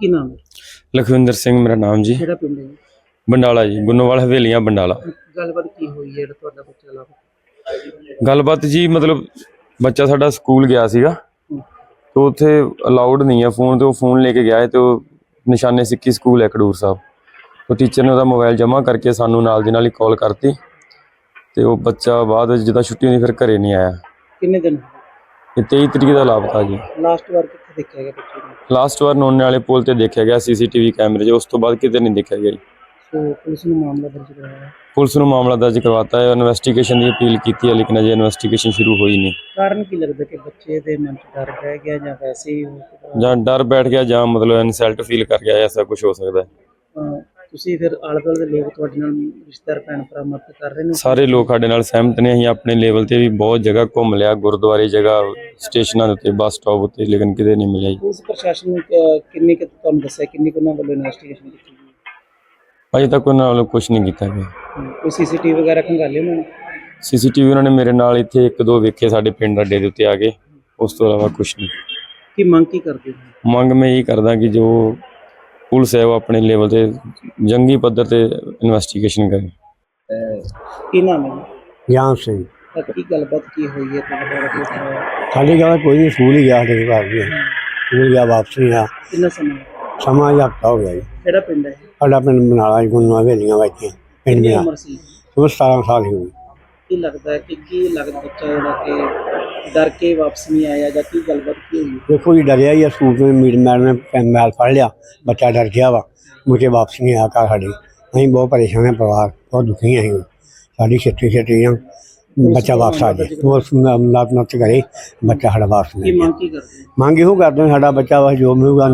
ਕੀ ਨਾਮ ਹੈ? ਲਖਵਿੰਦਰ ਸਿੰਘ ਮੇਰਾ ਨਾਮ ਜੀ। ਕਿਹੜਾ ਪਿੰਡ ਹੈ ਜੀ? ਬੰਡਾਲਾ ਜੀ ਗੁੰਨੋਵਾਲ ਹਵੇਲੀਆਂ ਬੰਡਾਲਾ। ਗੱਲਬਾਤ ਕੀ ਹੋਈ ਹੈ ਜਿਹੜਾ ਤੁਹਾਡਾ ਬੱਚਾ ਲੱਭ ਗੱਲਬਾਤ ਜੀ ਮਤਲਬ ਬੱਚਾ ਸਾਡਾ ਸਕੂਲ ਗਿਆ ਸੀਗਾ। ਤੇ ਉੱਥੇ ਅਲਾਉਡ ਨਹੀਂ ਹੈ ਫੋਨ ਤੇ ਉਹ ਫੋਨ ਲੈ ਕੇ ਗਿਆ ਹੈ ਤੇ ਉਹ ਨਿਸ਼ਾਨੇ ਸਿੱਕੀ ਸਕੂਲ ਹੈ ਖਡੂਰ ਸਾਹਿਬ। ਉਹ ਟੀਚਰ ਨੇ ਉਹਦਾ ਮੋਬਾਈਲ ਜਮ੍ਹਾਂ ਕਰਕੇ ਸਾਨੂੰ ਨਾਲ ਦੀ ਨਾਲ ਹੀ ਕਾਲ ਕਰਤੀ। ਤੇ ਉਹ ਬੱਚਾ ਬਾਅਦ ਵਿੱਚ ਜਦੋਂ ਛੁੱਟੀ ਹੋਈ ਫਿਰ ਘਰੇ ਨਹੀਂ ਆਇਆ। ਕਿੰਨੇ ਦਿਨ ਇਹ 23 ਤਰੀਕ ਦਾ ਲਾਪਤਾ ਜੀ। ਲਾਸਟ ਵਾਰ ਕਿੱਥੇ ਦੇਖਿਆ ਗਿਆ ਨੂੰ ਲਾਸਟ ਵਾਰ ਨੋਨੇ ਵਾਲੇ ਪੁਲ ਤੇ ਦੇਖਿਆ ਗਿਆ ਸੀਸੀਟੀਵੀ ਕੈਮਰੇ 'ਚ ਉਸ ਤੋਂ ਬਾਅਦ ਕਿਤੇ ਨਹੀਂ ਦੇਖਿਆ ਗਿਆ ਜੀ। ਸੋ ਪੁਲਿਸ ਨੂੰ ਮਾਮਲਾ ਦਰਜ ਕਰਾਇਆ ਪੁਲਿਸ ਨੂੰ ਮਾਮਲਾ ਦਰਜ ਕਰਵਾਤਾ ਹੈ। ਇਨਵੈਸਟੀਗੇਸ਼ਨ ਦੀ ਅਪੀਲ ਕੀਤੀ ਹੈ ਲੇਕਿਨ ਅਜੇ ਇਨਵੈਸਟੀਗੇਸ਼ਨ ਸ਼ੁਰੂ ਹੋਈ ਨਹੀਂ। ਕਾਰਨ ਕੀ ਲੱਗਦਾ ਕਿ ਬੱਚੇ ਦੇ ਮਨ 'ਚ ਡਰ ਗਿਆ ਜਾਂ ਵੈਸੇ ਹੀ ਜਾਂ ਡਰ ਬੈਠ ਗਿਆ ਜਾਂ ਮਤਲਬ ਇਨਸਲਟ ਫੀਲ ਕਰ ਗਿਆ ਐਸਾ ਕੁਝ ਹੋ ਸਕਦਾ ਹੈ। ਅਹ ਤੁਸੀਂ ਫਿਰ ਆਲੇ ਦੁਆਲੇ ਦੇ ਲੋਕ ਤੁਹਾਡੇ ਨਾਲ ਰਿਸ਼ਤੇਦਾਰ ਭੈਣ ਭਰਾ ਮਦਦ ਕਰ ਰਹੇ ਨੇ? ਸਾਰੇ ਲੋਕ ਸਾਡੇ ਨਾਲ ਸਹਿਮਤ ਨੇ। ਅਸੀਂ ਆਪਣੇ ਲੈਵਲ ਤੇ ਵੀ ਬਹੁਤ ਜਗ੍ਹਾ ਘੁੰਮ ਲਿਆ। ਗੁਰਦੁਆਰੇ ਜਗ੍ਹਾ ਸਟੇਸ਼ਨਾਂ ਦੇ ਉੱਤੇ ਬੱਸ ਸਟਾਪ ਉੱਤੇ ਲੇਕਿਨ ਕਿਤੇ ਨਹੀਂ ਮਿਲਿਆ ਜੀ। ਪੁਲਿਸ ਪ੍ਰਸ਼ਾਸਨ ਨੂੰ ਕ- ਕਿੰਨੀ ਕੁ ਤੁਹਾਨੂੰ ਦੱਸਿਆ? ਕਿੰਨੀ ਕੁ ਉਹਨਾਂ ਵੱਲੋਂ ਇਨਵੈਸਟੀਗੇਸ਼ਨ ਕੀਤੀ ਗਈ? ਅਜੇ ਤੱਕ ਉਹਨਾਂ ਵੱਲੋਂ ਕੁਝ ਨਹੀਂ ਕੀਤਾ ਗਿਆ। ਹਮ, ਕੋਈ ਸੀਸੀਟੀਵੀ ਵਗੈਰਾ ਖੰਗਾਲੇ ਉਹਨਾਂ ਨੇ? ਸੀਸੀਟੀਵੀ ਉਹਨਾਂ ਨੇ ਮੇਰੇ ਨਾਲ ਇੱਥੇ ਇੱਕ ਦੋ ਵੇਖੇ ਸਾਡੇ ਪਿੰਡ ਅੱਡੇ ਦੇ ਉੱਤੇ ਆ ਕੇ। ਉਸ ਤੋਂ ਇਲਾਵਾ ਕੁਝ ਨਹੀਂ। ਕੀ ਮੰਗ ਕੀ ਕਰਦੇ ਹੋ? ਮੰਗ ਮੈਂ ਇਹ ਕਰਦਾ ਕਿ ਜੋ ਪੁਲਿਸ ਹੈ ਉਹ ਆਪਣੇ ਲੈਵਲ ਤੇ ਜੰਗੀ ਪੱਧਰ ਤੇ ਇਨਵੈਸਟੀਗੇਸ਼ਨ ਕਰੇ। ਕੀ ਨਾਮ ਹੈ ਜੀ? ਗਿਆਨ ਸਿੰਘ। ਤਾਂ ਕੀ ਗੱਲਬਾਤ ਕੀ ਹੋਈ ਹੈ? ਤੁਹਾਡਾ ਬੱਚਾ ਸਾਡੀ ਗੱਲ ਕੋਈ ਨਹੀਂ ਸਕੂਲ ਹੀ ਗਿਆ ਸਾਡੇ ਘਰ ਵੀ। ਸਕੂਲ ਗਿਆ ਵਾਪਸ ਨਹੀਂ ਆਇਆ ਕਿੰਨਾ ਸਮਾਂ ਸਮਾਂ ਹੀ ਹਫ਼ਤਾ ਹੋ ਗਿਆ ਜੀ। ਕਿਹੜਾ ਪਿੰਡ ਹੈ? ਇਹ? ਸਾਡਾ ਪਿੰਡ ਬਨਾਲਾ ਜੀ ਗੁੰਨਾ ਹਵੇਲੀਆਂ ਵਿੱਚ ਪਿੰਡ ਕਿੰਨੀ ਦੀਆਂ ਉਮਰ ਸੀ? ਉਹ 17 ਸਾਲ ਹੀ ਹੋਈ ਕੀ ਲੱਗਦਾ ਹੈ ਕਿ ਕੀ ਲੱਗਦਾ ਬੱਚਾ ਜਿਹੜਾ ਕਿ ਡਰ ਕੇ ਵਾਪਸ ਨਹੀਂ ਆਇਆ ਜਾਂ ਕੀ ਗੱਲਬਾਤ ਕੀ ਹੋਈ ਦੇਖੋ ਜੀ ਡਰਿਆ ਹੀ ਆ ਸਕੂਲ ਤੋਂ ਮੀਟ ਮੈਡਮ ਨੇ ਪੈਨ ਮੈਲ ਫੜ ਲਿਆ ਬੱਚਾ ਡਰ ਗਿਆ ਵਾ ਮੁਝੇ ਵਾਪਸ ਨਹੀਂ ਆਇਆ ਘਰ ਸਾਡੇ ਅਸੀਂ ਬਹੁਤ ਪਰੇਸ਼ਾਨ ਹਾਂ ਪਰਿਵਾਰ ਬਹੁਤ ਦੁਖੀ ਹਾਂ ਅਸੀਂ ਸਾਡੀ ਛੇਤੀ ਛੇਤੀ ਆ ਬੱਚਾ ਵਾਪਸ ਆ ਜਾਏ ਉਸ ਮਲਾਪ ਨਤ ਕਰੇ ਬੱਚਾ ਸਾਡਾ ਵਾਪਸ ਕੀ ਨਹੀਂ ਮੰਗ ਕੀ ਕਰਦੇ ਹੋ? ਮੰਗ ਇਹੋ ਕਰਦੇ ਹਾਂ ਸਾਡਾ ਬੱਚਾ ਵਾ ਜੋ ਮਿਲੂਗਾ